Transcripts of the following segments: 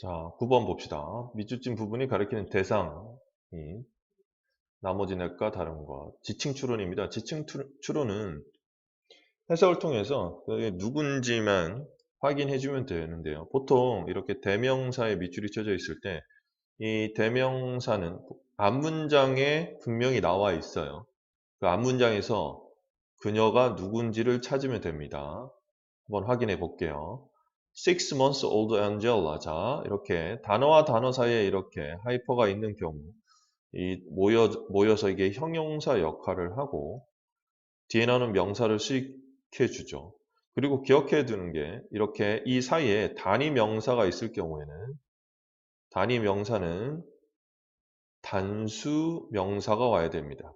자, 9번 봅시다. 밑줄진 부분이 가리키는 대상이 나머지 넷과 다른 것. 지칭 추론입니다. 지칭 추- 추론은 해석을 통해서 누군지만 확인해 주면 되는데요. 보통 이렇게 대명사에 밑줄이 쳐져 있을 때 이 대명사는 앞문장에 분명히 나와 있어요. 그 앞문장에서 그녀가 누군지를 찾으면 됩니다. 한번 확인해 볼게요. Six months old Angela. 자, 이렇게 단어와 단어 사이에 이렇게 하이퍼가 있는 경우, 이 모여, 모여서 이게 형용사 역할을 하고, 뒤에 나오는 명사를 수익해 주죠. 그리고 기억해 두는 게, 이렇게 이 사이에 단위 명사가 있을 경우에는, 단위 명사는 단수 명사가 와야 됩니다.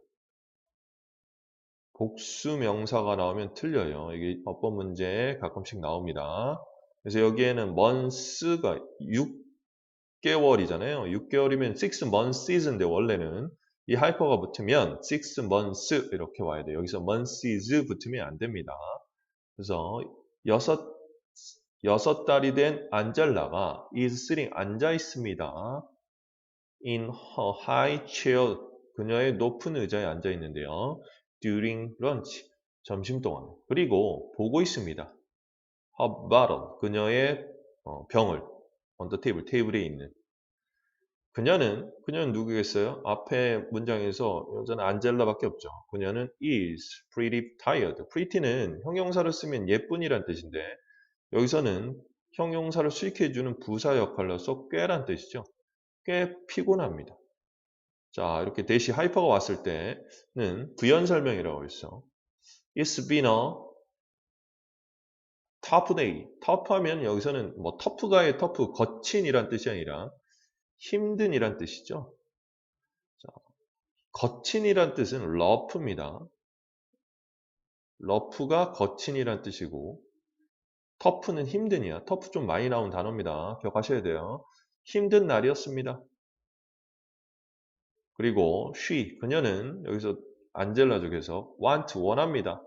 복수 명사가 나오면 틀려요. 이게 어법 문제에 가끔씩 나옵니다. 그래서 여기에는 months가 6개월이잖아요. 6개월이면 6 months인데 원래는 이 하이퍼가 붙으면 6 months 이렇게 와야 돼요. 여기서 months 붙으면 안 됩니다. 그래서 여섯 여섯 달이 된 안젤라가 is sitting 앉아 있습니다. in her high chair 그녀의 높은 의자에 앉아 있는데요. during lunch 점심 동안 그리고 보고 있습니다. Her bottle 그녀의 어, 병을 on the table 테이블에 있는 그녀는 그녀는 누구겠어요? 앞에 문장에서 여자는 안젤라밖에 없죠. 그녀는 is pretty tired. pretty는 형용사를 쓰면 예쁜이란 뜻인데 여기서는 형용사를 수익해주는 부사 역할로서 꽤란 뜻이죠. 꽤 피곤합니다. 자, 이렇게 대시 하이퍼가 왔을 때는 부연 설명이라고 했어. It's been a day. tough하면 여기서는 뭐 터프가의 터프, 거친이란 뜻이 아니라 힘든이란 뜻이죠. 자, 거친이란 뜻은 rough입니다. rough가 거친이란 뜻이고 터프는 힘든이야. 터프 좀 많이 나온 단어입니다. 기억하셔야 돼요. 힘든 날이었습니다. 그리고 she, 그녀는 여기서 안젤라 쪽에서 want, 원합니다.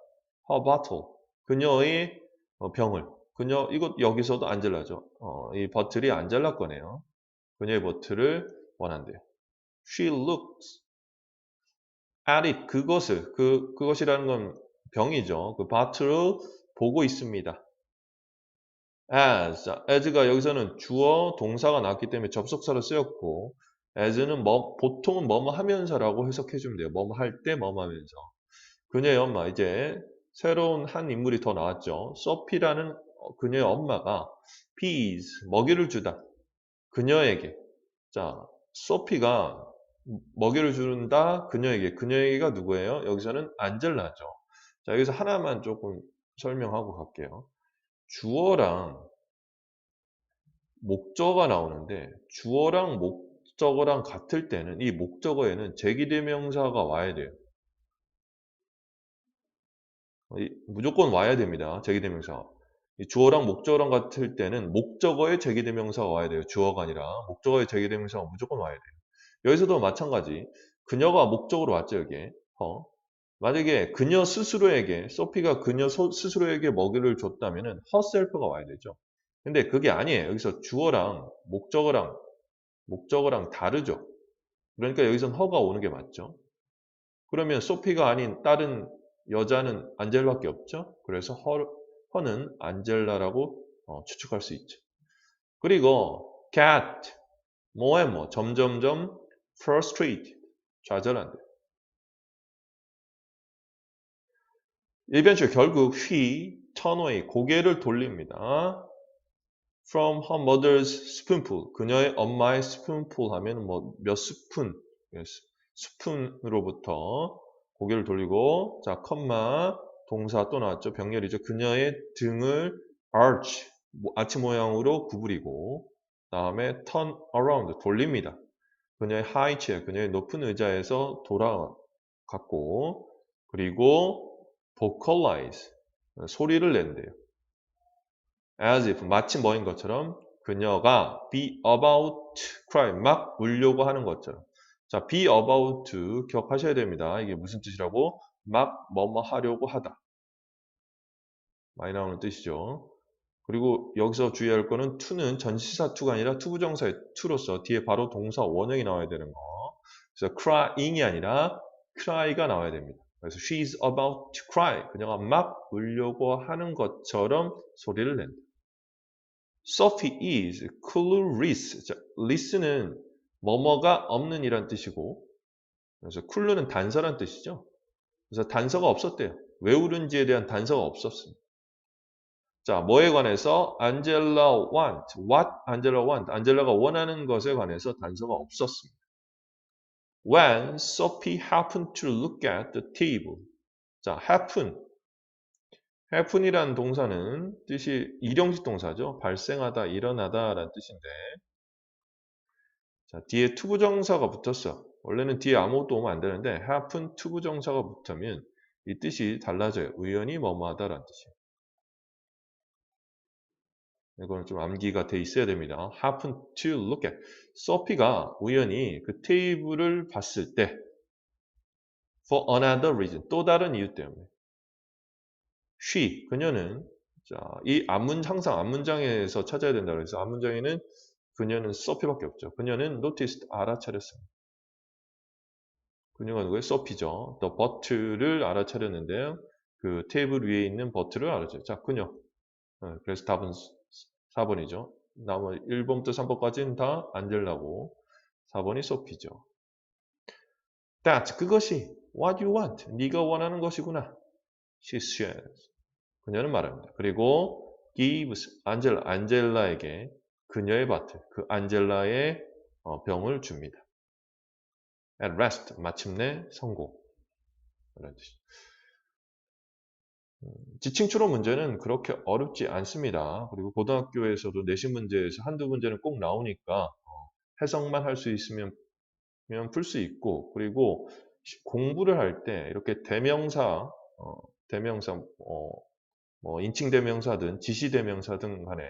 her bottle, 그녀의 어, 병을. 그녀, 이것 여기서도 안젤라죠. 어, 이 버틀이 안젤라 거네요. 그녀의 버틀을 원한대요. She looks at it, 그것을, 그, 그것이라는 건 병이죠. 그 버틀을 보고 있습니다. as, 자, as가 여기서는 주어, 동사가 나왔기 때문에 접속사로 쓰였고, as는 뭐, 보통은 뭐뭐 하면서라고 해석해 주면 돼요. 뭐뭐 할 때, 뭐뭐 하면서. 그녀의 엄마, 이제 새로운 한 인물이 더 나왔죠. 소피라는 그녀의 엄마가 peas, 먹이를 주다. 그녀에게. 자, 소피가 먹이를 준다 그녀에게. 그녀에게가 누구예요? 여기서는 안젤라죠. 자, 여기서 하나만 조금 설명하고 갈게요. 주어랑 목적어가 나오는데 주어랑 목적어랑 같을 때는 이 목적어에는 제기대명사가 와야 돼요. 무조건 와야 됩니다. 제기대명사. 주어랑 목적어랑 같을 때는 목적어의 제기대명사가 와야 돼요. 주어가 아니라 목적어의 제기대명사가 무조건 와야 돼요. 여기서도 마찬가지. 그녀가 목적으로 왔죠, 여기에. 어. 만약에 그녀 스스로에게, 소피가 그녀 스스로에게 먹이를 줬다면 herself가 와야 되죠. 근데 그게 아니에요. 여기서 주어랑 목적어랑, 목적어랑 다르죠. 그러니까 여기선 허가 오는 게 맞죠. 그러면 소피가 아닌 다른 여자는 안젤라밖에 없죠. 그래서 허, 허는 안젤라라고 어, 추측할 수 있죠. 그리고 get, 뭐에 뭐, 점점점 frustrated, 좌절한대. 일변식 결국 turn away 고개를 돌립니다. From her mother's spoonful 그녀의 엄마의 spoonful 하면 뭐 몇 스푼 스푼으로부터 고개를 돌리고 자 컴마 동사 또 나왔죠 병렬이죠 그녀의 등을 arch 아치 모양으로 구부리고 다음에 turn around 돌립니다. 그녀의 high chair 그녀의 높은 의자에서 돌아갔고 그리고 vocalize 소리를 낸대요. as if 마치 뭐인 것처럼 그녀가 be about cry 막 울려고 하는 것처럼 자 be about to 기억하셔야 됩니다. 이게 무슨 뜻이라고? 막 뭐뭐 하려고 하다. 많이 나오는 뜻이죠. 그리고 여기서 주의할 거는 to는 전치사 to가 아니라 투부정사의 to로서 뒤에 바로 동사 원형이 나와야 되는 거. 그래서 crying이 아니라 cry가 나와야 됩니다. 그래서 she's about to cry. 그녀가 막 울려고 하는 것처럼 소리를 낸다. Sophie is clueless. 자, less는 뭐뭐가 없는 이란 뜻이고 그래서 clue는 단서란 뜻이죠. 그래서 단서가 없었대요. 왜 울은지에 대한 단서가 없었습니다. 자, 뭐에 관해서 안젤라 want, what 안젤라 want, 안젤라가 원하는 것에 관해서 단서가 없었습니다. When Sophie happened to look at the table. 자, happen. happen이라는 동사는 뜻이 일용식 동사죠. 발생하다, 일어나다 라는 뜻인데 자, 뒤에 투부정사가 붙었어. 원래는 뒤에 아무것도 오면 안 되는데 happen 투부정사가 붙으면 이 뜻이 달라져요. 우연히 뭐뭐하다 라는 뜻이에요. 이거는 좀 암기가 돼 있어야 됩니다. happen to look at. 소피가 우연히 그 테이블을 봤을 때 for another reason. 또 다른 이유 때문에. she, 그녀는 자, 이 앞문 항상 앞문장에서 찾아야 된다 그래서 앞문장에는 그녀는 소피밖에 없죠. 그녀는 noticed 알아차렸습니다. 그녀가 누구예요? 소피죠. the but를 알아차렸는데요. 그 테이블 위에 있는 버트를 알아차렸죠. 자, 그녀. 어, 그래서 답은 4번이죠. 나머지 1번부터 3번까지는 다 안젤라고 4번이 소피죠. That 그것이 what you want 네가 원하는 것이구나. She says. 그녀는 말합니다. 그리고 gives 안젤라 안젤라에게 그녀의 밭을 그 안젤라의 어, 병을 줍니다. At rest 마침내 성공. 그런 뜻. 지칭 추론 문제는 그렇게 어렵지 않습니다. 그리고 고등학교에서도 내신 문제에서 한두 문제는 꼭 나오니까 어, 해석만 할 수 있으면 풀 수 있고 그리고 공부를 할 때 이렇게 대명사, 어, 대명사, 어, 뭐 인칭 대명사든 지시 대명사든 간에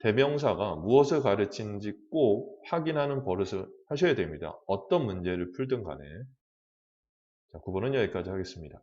대명사가 무엇을 가르치는지 꼭 확인하는 버릇을 하셔야 됩니다. 어떤 문제를 풀든 간에. 자, 9번은 여기까지 하겠습니다.